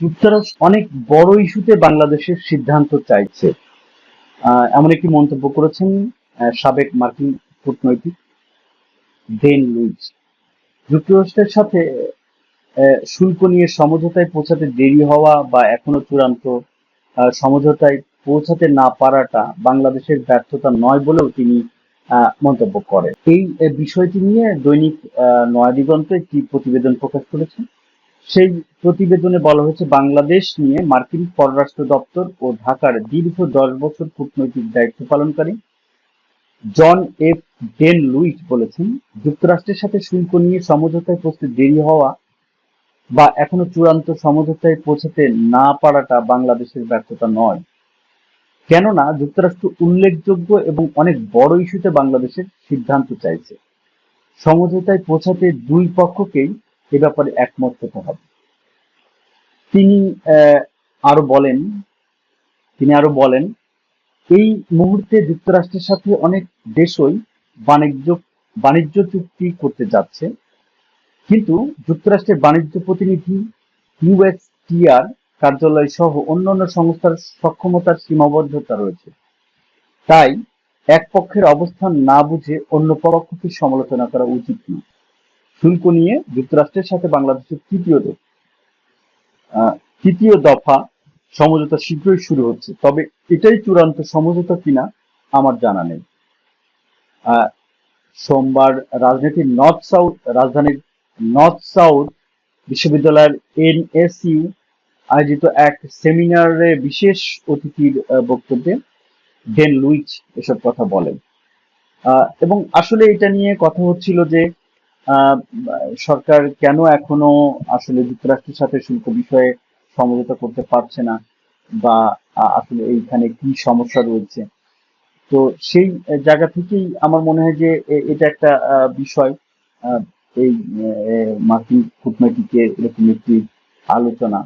যুক্তরাষ্ট্র অনেক বড় ইস্যুতে বাংলাদেশের সিদ্ধান্ত চাইছে। এমন একটি মন্তব্য করেছেন সাবেক মার্কিন কূটনৈতিক ডেন লুইস। যুক্তরাষ্ট্রের সাথে শুল্ক নিয়ে সমঝোতায় পৌঁছাতে দেরি হওয়া বা এখনও চূড়ান্ত সমঝোতায় পৌঁছাতে না পারাটা বাংলাদেশের ব্যর্থতা নয় বলেও তিনি মন্তব্য করেন। এই বিষয়টি নিয়ে দৈনিক নয়াদিগন্ত একটি প্রতিবেদন প্রকাশ করেছে। সেই প্রতিবেদনে বলা হয়েছে, বাংলাদেশ নিয়ে মার্কিন পররাষ্ট্র দপ্তর ও ঢাকার দীর্ঘ দশ বছর কূটনৈতিক দায়িত্ব পালনকারী জন এফ ডেন লুইস বলেছেন, যুক্তরাষ্ট্রের সাথে শুল্ক নিয়ে সমঝোতায় পৌঁছতে দেরি হওয়া বা এখনও চূড়ান্ত সমঝোতায় পৌঁছাতে না পারাটা বাংলাদেশের ব্যর্থতা নয়। কেননা, যুক্তরাষ্ট্র উল্লেখযোগ্য এবং অনেক বড় ইস্যুতে বাংলাদেশের সিদ্ধান্ত চাইছে। সমঝোতায় পৌঁছাতে দুই পক্ষকেই এ ব্যাপারে একমত হতে হবে। তিনি আরও বলেন তিনি আরও বলেন এই মুহূর্তে যুক্তরাষ্ট্রের সাথে অনেক দেশই বাণিজ্য বাণিজ্য চুক্তি করতে যাচ্ছে। কিন্তু যুক্তরাষ্ট্রের বাণিজ্য প্রতিনিধি ইউএসটিআর কার্যালয় সহ অন্যান্য সংস্থার সক্ষমতার সীমাবদ্ধতা রয়েছে। তাই এক পক্ষের অবস্থান না বুঝে অন্য পক্ষকে সমালোচনা করা উচিত নয়। শুল্ক নিয়ে যুক্তরাষ্ট্রের সাথে বাংলাদেশের তৃতীয় দ- আহ, তৃতীয় দফা সমঝোতা শীঘ্রই শুরু হচ্ছে। তবে এটাই চূড়ান্ত সমঝোতা কিনা আমার জানা নেই। সোমবার রাজনীতির নর্থ সাউথ, রাজধানীর নর্থ সাউথ বিশ্ববিদ্যালয়ের এনএসইউ আয়োজিত এক সেমিনারে বিশেষ অতিথির বক্তব্যে ডেন লুইচ এসব কথা বলেন। এবং আসলে এটা নিয়ে কথা হচ্ছিল যে সরকার কেন এখনও আসলে যুক্তরাষ্ট্রের সাথে শুল্ক বিষয়ে সমঝোতা করতে পারছে না? বা আসলে এইখানে কি সমস্যা রয়েছে? তো সেই জায়গা থেকেই আমার মনে হয় যে এটা একটা বিষয়। এই মার্কিন কূটনৈতিকের এরকম একটি আলোচনা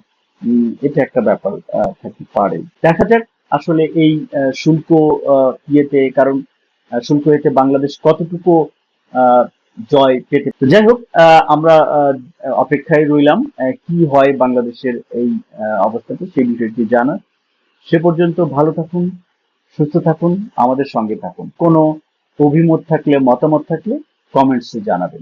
এটা একটা ব্যাপার থাকতে পারে। দেখা যাক আসলে এই শুল্ক ইয়েতে, কারণ শুল্ক এতে বাংলাদেশ কতটুকু জয় পেতে তো যাই হোক আমরা অপেক্ষায় রইলাম কি হয় বাংলাদেশের এই অবস্থাতে সেই বিষয়টি জানা সে পর্যন্ত ভালো থাকুন, সুস্থ থাকুন, আমাদের সঙ্গে থাকুন। কোনো অভিমত থাকলে, মতামত থাকলে কমেন্টসে জানাবেন।